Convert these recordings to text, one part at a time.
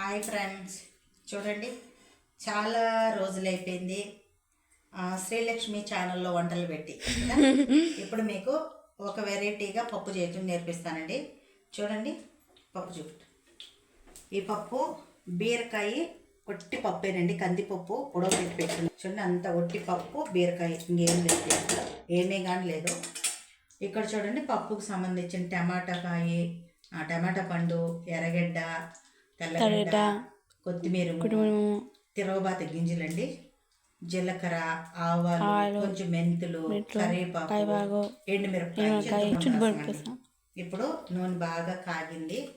Hi friends. చూడండి చాలా రోజులైపోయింది. అయిపోయింది శ్రీలక్ష్మి ఛానల్లో వంటలు పెట్టి ఇప్పుడు మీకు ఒక వెరైటీగా పప్పు చేయటం నేర్పిస్తానండి. చూడండి పప్పు చూపు ఈ పప్పు బీరకాయ ఒట్టి పప్పేనండి కందిపప్పు ఉడకబెట్టి పెట్టింది చూడండి అంత ఒట్టి పప్పు బీరకాయ ఇంకేం లేదు. ఏమీ కానీ లేదు. ఇక్కడ చూడండి పప్పుకు సంబంధించిన టమాటా కాయ ఆ, టమాటా పండు ఎర్రగడ్డ తెల్లగడ్డ కొత్తిమీర తిరగబాత గింజలండి. జీలకర్ర ఆవాలు కొంచెం మెంతులు కరివేపాకు ఎండుమిరపకాయ. ఇప్పుడు నూనె బాగా కాగింది.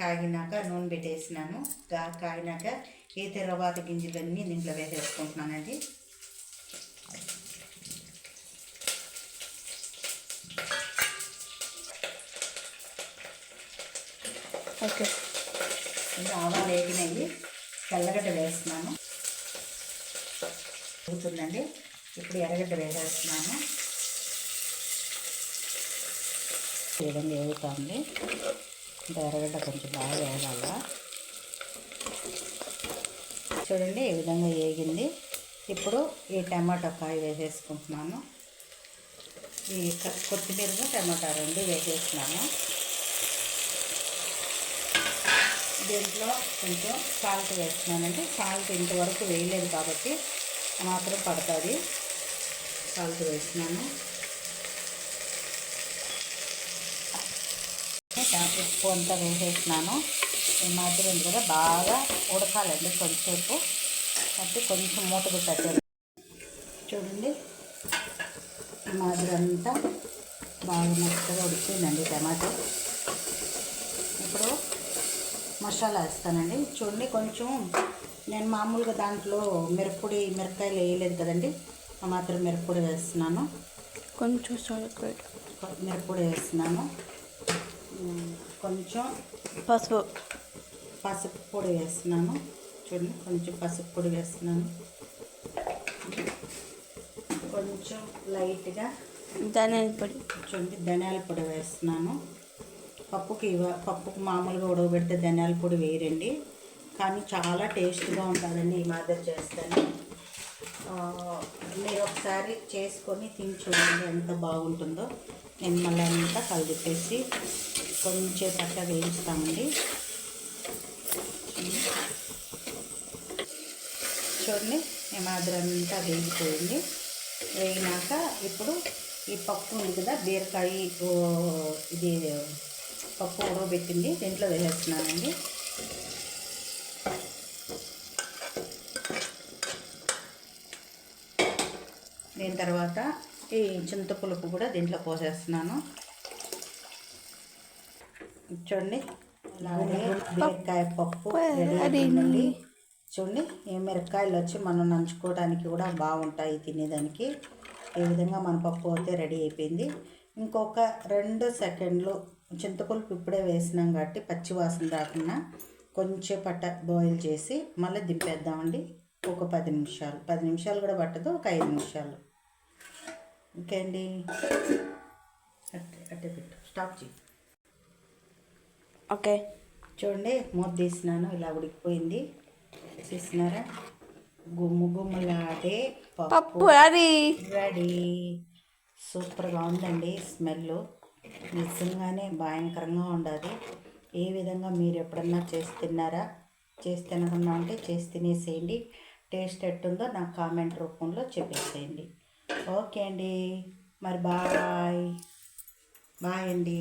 కాగినాక నూనె పెట్టేసినాను. కాగినాక ఈ తిరగబాత గింజలన్నీ దీంట్లో వేసేసుకుంటున్నానండి. ఓకే. ఇంకా ఆవాలు వేగినాయి తెల్లగడ్డ వేస్తున్నాను. అవుతుందండి ఇప్పుడు ఎర్రగడ్డ వేసేస్తున్నాను. ఈ విధంగా వేగుతుంది. ఇంకా ఎర్రగడ్డ కొంచెం బాగా వేగాల? చూడండి ఈ విధంగా వేగింది. ఇప్పుడు ఈ టమాటా కాయ వేసేసుకుంటున్నాను. ఈ క- కొత్తిమీర టమాటా రెండు వేసేస్తున్నాను. దీంట్లో కొంచెం సాల్ట్ వేస్తున్నానండి. సాల్ట్ ఇంతవరకు వేయలేదు కాబట్టి మాత్రం పడుతుంది. సాల్ట్ వేస్తున్నాను. ఉప్పు అంతా వేసేసినాను ఈ మాత్రం కూడా బాగా ఉడకాలండి కొంచెంసేపు. అంటే కొంచెం మూటకు పెట్టాలి చూడండి. ఈ మాదిరి అంతా బాగా మెత్తగా ఉడికిందండి టమాటో. మసాలా వేస్తానండి. చూడండి కొంచెం నేను మామూలుగా దాంట్లో మిరప్పొడి మిరపకాయలు వేయలేదు కదండి. ఆ మాత్రం మిరప్పొడి వేస్తున్నాను. కొంచెం సాల్ట్ కొ- మిరప్పొడి వేస్తున్నాను. కొంచెం పసుపు. పసుపు పొడి వేస్తున్నాను. చూడండి కొంచెం పసుపు పొడి వేస్తున్నాను. కొంచెం లైట్గా ధనియాల పొడి. చూడండి ధనియాల పొడి వేస్తున్నాను. పప్పుకి పప్పుకి మామూలుగా ఉడకబెడితే ధనియాల పొడి వేయరండి. కానీ చాలా టేస్ట్గా ఉంటుందండి ఈ మాదిరి చేస్తాను. మీరు ఒకసారి చేసుకొని తిని చూడండి ఎంత బాగుంటుందో. నేను మళ్ళీ అంతా కలిపేసి కొంచెం పట్ట వేయిస్తామండి. చూడండి ఈ మాదిరి అంతా వేగిపోయింది. వేగినాక ఇప్పుడు ఈ పప్పు ఉంది కదా బీరకాయ ఇది పప్పు ఉడకబెట్టింది దీంట్లో వేసేస్తున్నానండి. దీని తర్వాత ఈ చింతపులుపు కూడా దీంట్లో పోసేస్తున్నాను. చూడండి అలాగే బీరకాయ పప్పు రెడీ చూడండి ఈ మిరపకాయలు వచ్చి మనం నంచుకోవడానికి కూడా బాగుంటాయి తినేదానికి. ఈ విధంగా మన పప్పు అయితే రెడీ అయిపోయింది. ఇంకొక రెండు సెకండ్లు చింతపులుపు ఇప్పుడే వేసినాం కాబట్టి పచ్చి వాసన రాకుండా కొంచెం పట్ట బాయిల్ చేసి మళ్ళీ దింపేద్దామండి. ఒక పది నిమిషాలు. పది నిమిషాలు కూడా పట్టదు ఒక ఐదు నిమిషాలు. ఓకే అండి. అట్టే అట్టే పెట్టు. స్టాప్ చేయి. ఓకే. చూడండి మూత తీసినాను ఇలా ఉడికిపోయింది. చూసినారా? గుమ్ము గుమ్ములాడే పప్పు రెడీ. సూపర్గా ఉందండి స్మెల్ నిజంగానే భయంకరంగా ఉండదు ఏ విధంగా మీరు ఎప్పుడన్నా చేసి తిన్నారా? చేసి తినకుండా ఉంటే చేసి తినేసేయండి. టేస్ట్ ఎట్టుందో నాకు కామెంట్ రూపంలో చెప్పేసేయండి. ఓకే అండి. మరి బాయ్. బాయ్ అండి.